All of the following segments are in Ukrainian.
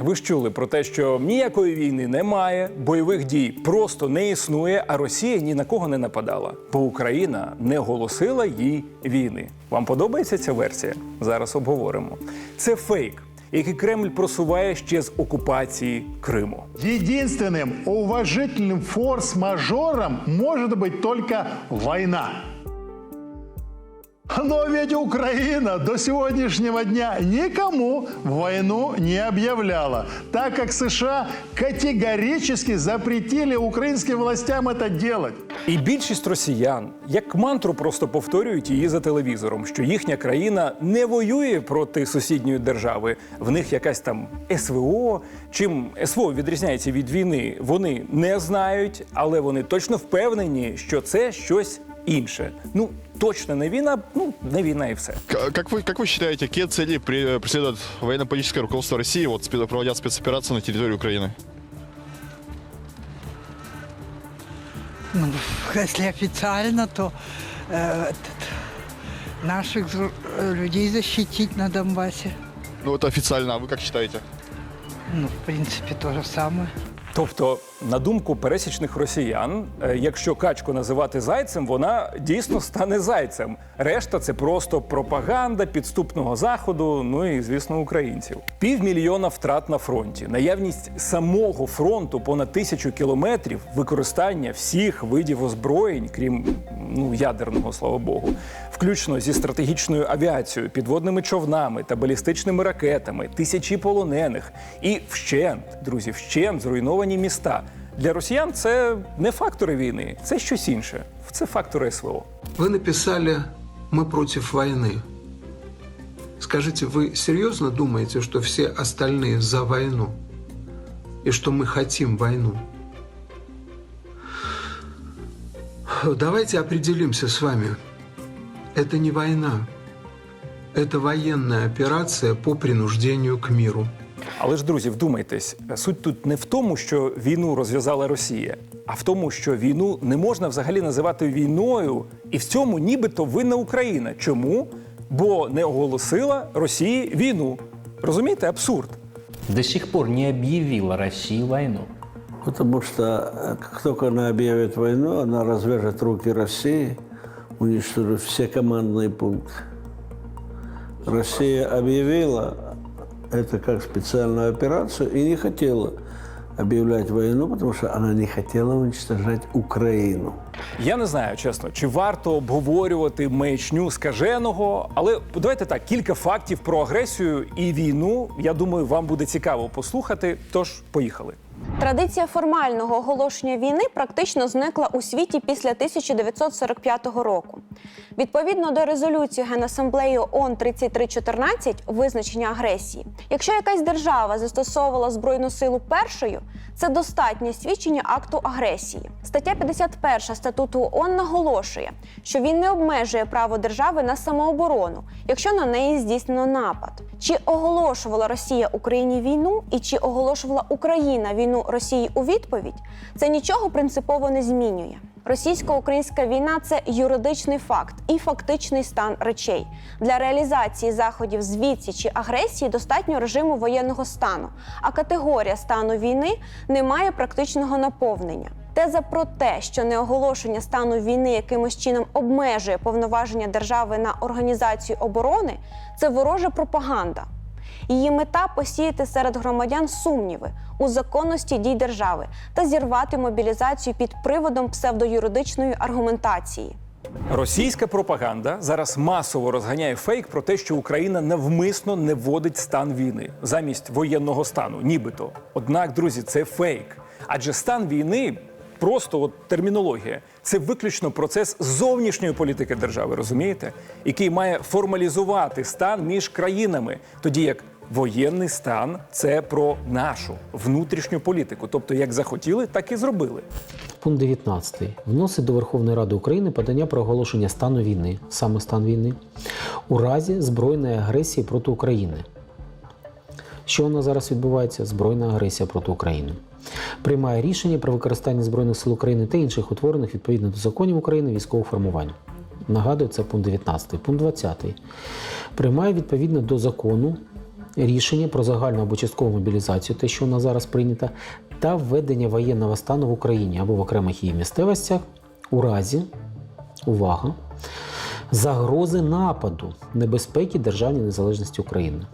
ви ж чули про те, що ніякої війни немає, бойових дій просто не існує, а Росія ні на кого не нападала, бо Україна не оголосила їй війни. Вам подобається ця версія? Зараз обговоримо. Це фейк, який Кремль просуває ще з окупації Криму. Единственным уважительным форс-мажором может быть только война. Но ведь Украина до сегодняшнего дня никому войну не объявляла, так как США категорически запретили украинским властям это делать. І більшість росіян як мантру просто повторюють її за телевізором, що їхня країна не воює проти сусідньої держави. В них якась там СВО. Чим СВО відрізняється від війни, вони не знають, але вони точно впевнені, що це щось інше. Ну точно не війна, ну не війна і все. К- Как вы, как вы считаете, какие цели пре- преследует военно-политическое руководство России, вот, спе- проводя спецоперацию на территории Украины? Ну, если официально, то э, этот, наших зр- э, людей защитить на Донбассе. Ну, это официально, а вы как считаете? Ну, в принципе, то же самое. Тобто, на думку пересічних росіян, е, якщо качку називати зайцем, вона дійсно стане зайцем. Решта це просто пропаганда підступного заходу. Ну і звісно, українців. Півмільйона втрат на фронті, наявність самого фронту понад тисячу кілометрів, використання всіх видів озброєнь, крім ну ядерного, слава Богу, включно зі стратегічною авіацією, підводними човнами та балістичними ракетами, тисячі полонених і вщент, друзі, вщент зруйновані міста. Для росіян це не фактори війни, це щось інше. Це фактори СВО. Вы написали «Мы против войны». Скажите, вы серьезно думаете, что все остальные за войну? И что мы хотим войну? Давайте определимся с вами. Это не война. Это военная операция по принуждению к миру. Але ж, друзі, вдумайтесь, суть тут не в тому, що війну розв'язала Росія, а в тому, що війну не можна взагалі називати війною, і в цьому нібито винна Україна. Чому? Бо не оголосила Росії війну. Розумієте, абсурд. до сих пор не объявила России войну. Потому что э, как только она объявит войну, она развяжет руки России, уничтожит все командные пункты. Россия объявила это как специальную операцию и не хотела объявлять войну, потому що вона не хотіла уничтожать Україну. Я не знаю, чесно, чи варто обговорювати маячню скаженого, але давайте так, кілька фактів про агресію і війну. Я думаю, вам буде цікаво послухати. Тож поїхали. Традиція формального оголошення війни практично зникла у світі після 1945 року. Відповідно до резолюції Генасамблеї ООН 3314 визначення агресії, якщо якась держава застосовувала збройну силу першою, це достатнє свідчення акту агресії. Стаття 51 статуту ООН наголошує, що він не обмежує право держави на самооборону, якщо на неї здійснено напад. Чи оголошувала Росія Україні війну і чи оголошувала Україна війну Росії у відповідь, це нічого принципово не змінює. Російсько-українська війна це юридичний факт і фактичний стан речей. Для реалізації заходів з відсічі агресії достатньо режиму воєнного стану, а категорія стану війни не має практичного наповнення. Теза про те, що неоголошення стану війни якимось чином обмежує повноваження держави на організацію оборони, це ворожа пропаганда. Її мета посіяти серед громадян сумніви у законності дій держави та зірвати мобілізацію під приводом псевдоюридичної аргументації. Російська пропаганда зараз масово розганяє фейк про те, що Україна навмисно не вводить стан війни замість воєнного стану, нібито. Однак, друзі, це фейк. Адже стан війни просто от термінологія. Це виключно процес зовнішньої політики держави, розумієте, який має формалізувати стан між країнами, тоді як воєнний стан це про нашу внутрішню політику. Тобто, як захотіли, так і зробили. Пункт 19. Вносить до Верховної Ради України подання про оголошення стану війни, саме стан війни, у разі збройної агресії проти України. Що у нас зараз відбувається? Збройна агресія проти України. Приймає рішення про використання Збройних сил України та інших утворених відповідно до законів України військових формувань. Нагадую, це пункт 19. Пункт 20. Приймає відповідно до закону рішення про загальну або часткову мобілізацію, те, що у нас зараз прийнято, та введення воєнного стану в Україні або в окремих її місцевостях у разі, увага, загрози нападу небезпеки державній незалежності України.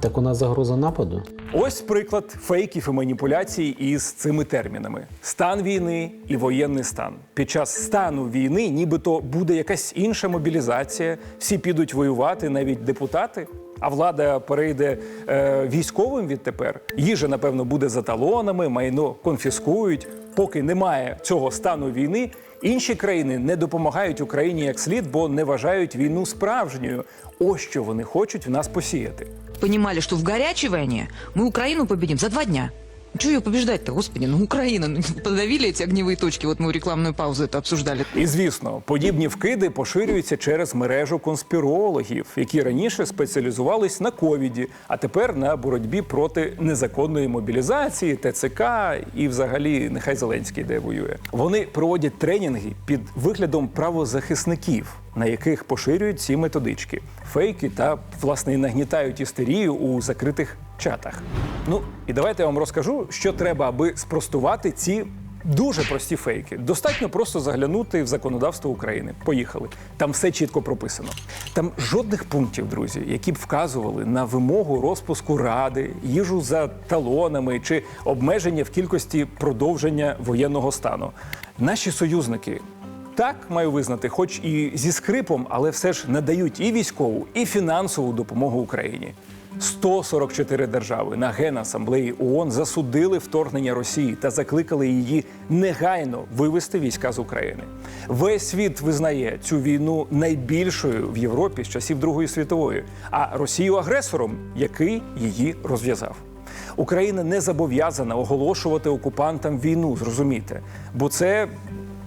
Так у нас загроза нападу. Ось приклад фейків і маніпуляцій із цими термінами: стан війни і воєнний стан. Під час стану війни, нібито буде якась інша мобілізація, всі підуть воювати, навіть депутати. А влада перейде е, військовим відтепер. Їжа, напевно, буде за талонами, майно конфіскують. Поки немає цього стану війни, інші країни не допомагають Україні як слід, бо не вважають війну справжньою. Ось що вони хочуть в нас посіяти. Понімали, що в гарячій війні ми Україну побідім за два дня. Чего ее побеждать-то, господи? Ну, Украина, ну, подавили эти огневые точки. Вот мы у рекламную паузу это обсуждали. І звісно, подібні вкиди поширюються через мережу конспірологів, які раніше спеціалізувались на ковіді, а тепер на боротьбі проти незаконної мобілізації, ТЦК і, взагалі, нехай Зеленський де воює. Вони проводять тренінги під виглядом правозахисників, на яких поширюють ці методички, фейки та власне і нагнітають істерію у закритих чатах. Ну і давайте я вам розкажу, що треба, аби спростувати ці Дуже прості фейки. Достатньо просто заглянути в законодавство України. Поїхали. Там все чітко прописано. Там жодних пунктів, друзі, які б вказували на вимогу розпуску ради, їжу за талонами чи обмеження в кількості продовження воєнного стану. Наші союзники. Так маю визнати, хоч і зі скрипом, але все ж надають і військову, і фінансову допомогу Україні. 144 держави на Генасамблеї ООН засудили вторгнення Росії та закликали її негайно вивести війська з України. Весь світ визнає цю війну найбільшою в Європі з часів Другої світової, а Росію агресором, який її розв'язав. Україна не зобов'язана оголошувати окупантам війну, зрозумійте, бо це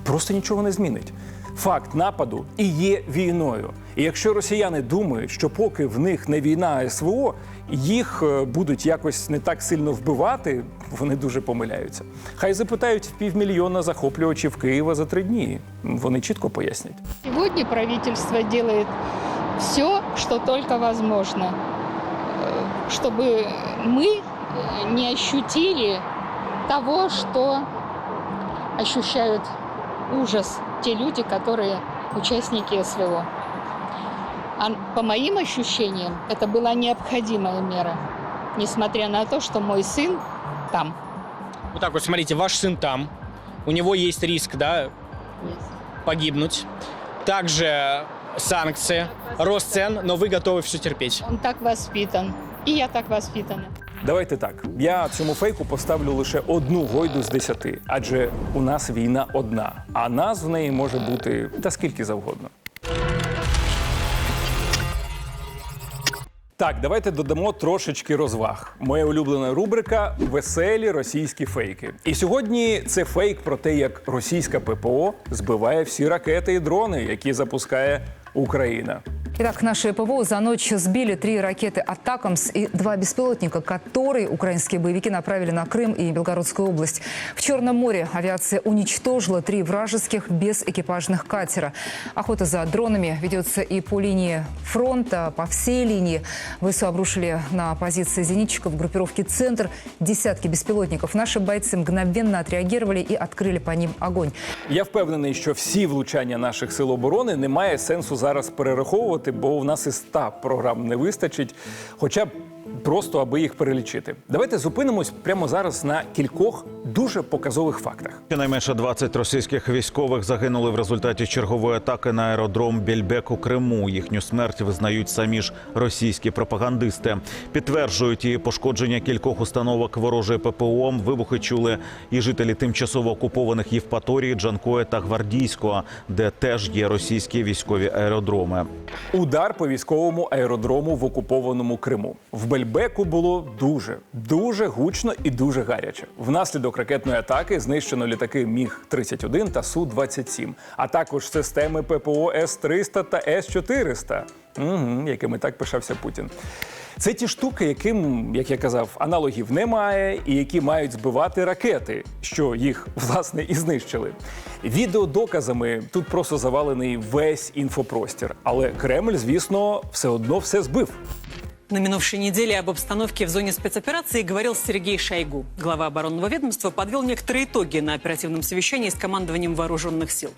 просто нічого не змінить Факт нападу і є війною. І якщо росіяни думають, що поки в них не війна, а СВО, їх е, будуть якось не так сильно вбивати, вони дуже помиляються. Хай запитають півмільйона захоплювачів Києва за три дні. Вони чітко пояснять. Сегодня правительство делает все, что только возможно, э, чтобы мы э, не ощутили того, что ощущают ужас Те люди, которые участники СВО. А по моим ощущениям, это была необходимая мера, несмотря на то, что мой сын там. Вот так вот, смотрите, ваш сын там, у него есть риск, да, погибнуть. Также санкции, рост цен, но вы готовы все терпеть. Он так воспитан, и я так воспитана. Давайте так. Я цьому фейку поставлю лише одну гойду з десяти, адже у нас війна одна, а нас в неї може бути та скільки завгодно. Так, давайте додамо трошечки розваг. Моя улюблена рубрика Веселі російські фейки. І сьогодні це фейк про те, як російська ППО збиває всі ракети і дрони, які запускає Україна. Итак, наши ПВО за ночь сбили три ракеты «Атакамс» и два беспилотника, которые украинские боевики направили на Крым и Белгородскую область. В Черном море авиация уничтожила три вражеских безэкипажных катера. Охота за дронами ведется и по линии фронта, по всей линии. ВСУ обрушили на позиции зенитчиков группировки «Центр» десятки беспилотников. Наши бойцы мгновенно отреагировали и открыли по ним огонь. Я впевнений, що всі влучання наших сил оборони немає сенсу зараз перераховувати, бо у нас і 100 програм не вистачить, хоча б просто аби їх перелічити. Давайте зупинимось прямо зараз на кількох дуже показових фактах. Щонайменше 20 російських військових загинули в результаті чергової атаки на аеродром Більбек у Криму. Їхню смерть визнають самі ж російські пропагандисти. Підтверджують і пошкодження кількох установок ворожої ППО. Вибухи чули і жителі тимчасово окупованих Євпаторії, Джанкої та Гвардійського, де теж є російські військові аеродроми. Удар по військовому аеродрому в окупованому Криму. В Бельбеку було дуже, дуже гучно і дуже гаряче. Внаслідок ракетної атаки знищено літаки Міг 31 та Су 27 а також системи ППО С-300 та С-400, угу, якими так пишався Путін. Це ті штуки, яким, як я казав, аналогів немає, і які мають збивати ракети, що їх власне і знищили. Відеодоказами тут просто завалений весь інфопростір. Але Кремль, звісно, все одно все збив. На минувшей неделе об обстановке в зоне спецоперации говорил Сергей Шойгу. Глава оборонного ведомства подвел некоторые итоги на оперативном совещании с командованием вооруженных сил.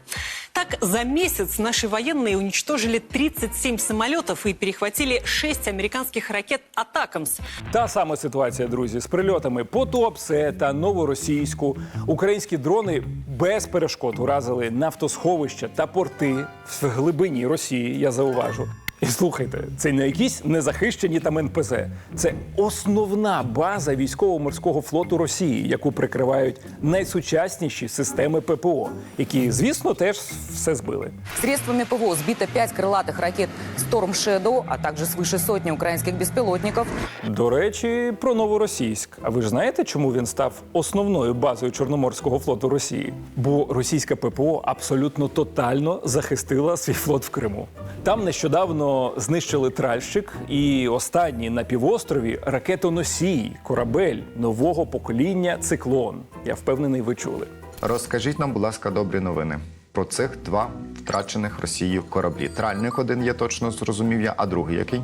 Так, за месяц наши военные уничтожили 37 самолетов и перехватили 6 американских ракет «Атакамс». Та сама ситуація, друзі, з прильотами по Туапсе та Новоросійську. Українські дрони без перешкод уразили нафтосховища та порти в глибині Росії, я зауважу. І слухайте, це не якісь незахищені там НПЗ. Це основна база військово-морського флоту Росії, яку прикривають найсучасніші системи ППО, які, звісно, теж все збили. Средствами ПВО сбито пять крылатых ракет «Storm Shadow», а также свыше сотни украинских беспилотников. До речі, про новоросійськ. А ви ж знаєте, чому він став основною базою Чорноморського флоту Росії? Бо російська ППО абсолютно тотально захистила свій флот в Криму. Там нещодавно знищили тральщик, і останній на півострові ракетоносій, корабель нового покоління циклон. Я впевнений, ви чули. Розкажіть нам, будь ласка, добрі новини про цих два втрачених Росією кораблі. Тральник один є точно зрозумів я, а другий який?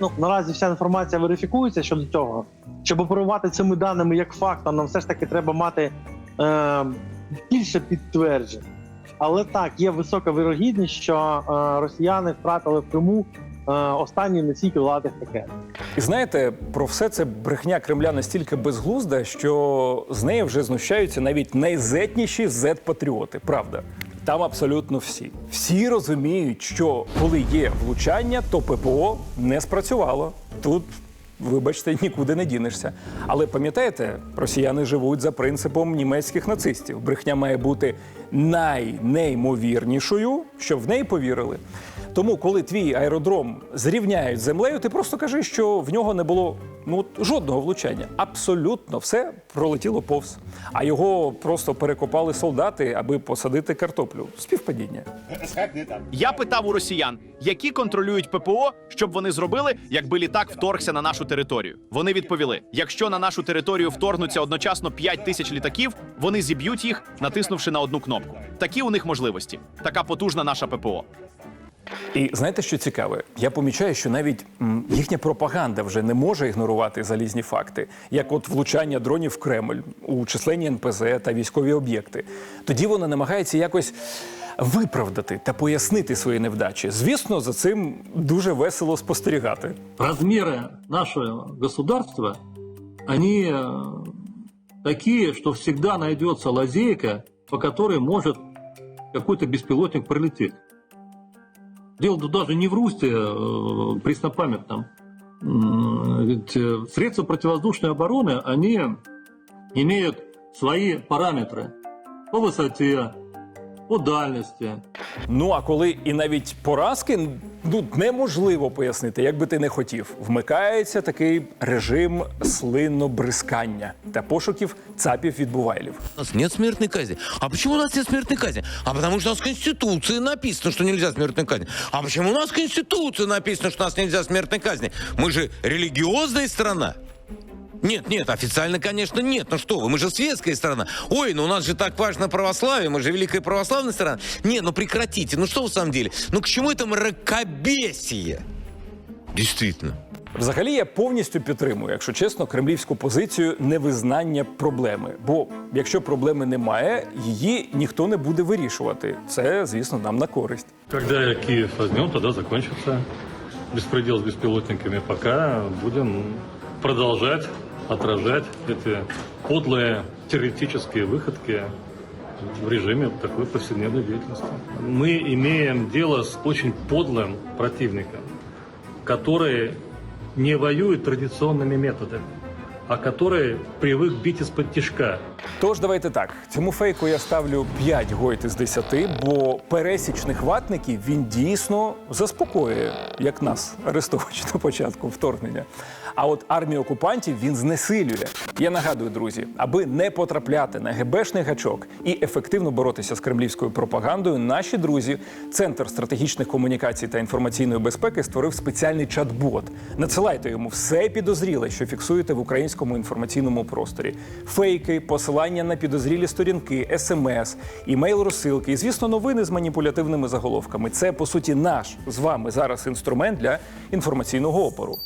Ну наразі вся інформація верифікується щодо цього. Щоб оперувати цими даними як фактом, нам все ж таки треба мати е, більше підтверджень. Але так, є висока вирогідність, що е, росіяни втратили в Криму е, останні носій крилатих ракет. І знаєте, про все це брехня Кремля настільки безглузда, що з неї вже знущаються навіть найзетніші зет-патріоти. Правда, там абсолютно всі. Всі розуміють, що коли є влучання, то ППО не спрацювало. Тут. Вибачте, нікуди не дінешся. Але пам'ятаєте, росіяни живуть за принципом німецьких нацистів. Брехня має бути найнеймовірнішою, щоб в неї повірили. Тому, коли твій аеродром зрівняють з землею, ти просто кажи, що в нього не було ну жодного влучання. Абсолютно все пролетіло повз. А його просто перекопали солдати, аби посадити картоплю. Співпадіння. Я питав у росіян, які контролюють ППО, щоб вони зробили, якби літак вторгся на нашу територію. Вони відповіли: якщо на нашу територію вторгнуться одночасно 5 тисяч літаків, вони зіб'ють їх, натиснувши на одну кнопку. Такі у них можливості. Така потужна наша ППО. І знаєте, що цікаве? Я помічаю, що навіть їхня пропаганда вже не може ігнорувати залізні факти, як от влучання дронів в Кремль у численні НПЗ та військові об'єкти. Тоді вона намагається якось виправдати та пояснити свої невдачі. Звісно, за цим дуже весело спостерігати. размеры нашего государства, они э, такие, что всегда найдется лазейка, по которой может какой-то беспилотник пролететь. Дело тут даже не в русте э, преснопамятном. Ведь э, средства противовоздушной обороны, они имеют свои параметры по высоте, по дальности, Ну а коли і навіть поразки ну, неможливо пояснити, як би ти не хотів, вмикається такий режим слинобризкання та пошуків цапів відбувайлів. У нас нет смертной казни. А почему у нас нет смертной казни? А потому что у нас в Конституции написано, что нельзя смертной казни. А почему у нас в Конституции написано, что у нас нельзя смертной казни? Мы же религиозная страна. Нет, нет, официально, конечно, нет. Ну что вы, мы же светская страна. Ой, ну у нас же так важно православие, мы же великая православная страна. Не, ну прекратите, ну что в самом деле? Ну к чему это мракобесие? Действительно. Взагалі я повністю підтримую, якщо чесно, кремлівську позицію невизнання проблеми. Бо якщо проблеми немає, її ніхто не буде вирішувати. Це, звісно, нам на користь. Когда Киев возьмем, тогда закончится беспредел с беспилотниками. Пока будем продолжать отражать эти подлые террористические выходки в режиме такой повседневной деятельности. Мы имеем дело с очень подлым противником, который не воюет традиционными методами, а который привык бить из-под тишка. Тож давайте так. Цьому фейку я ставлю 5 гойт із 10, бо пересічних ватників він дійсно заспокоює, як нас, арестовуючи на початку вторгнення. А от армію окупантів він знесилює. Я нагадую, друзі, аби не потрапляти на ГБшний гачок і ефективно боротися з кремлівською пропагандою, наші друзі, Центр стратегічних комунікацій та інформаційної безпеки створив спеціальний чат-бот. Надсилайте йому все підозріле, що фіксуєте в українському інформаційному просторі: фейки, посилання на підозрілі сторінки, смс, імейл-розсилки і, звісно, новини з маніпулятивними заголовками. Це по суті наш з вами зараз інструмент для інформаційного опору.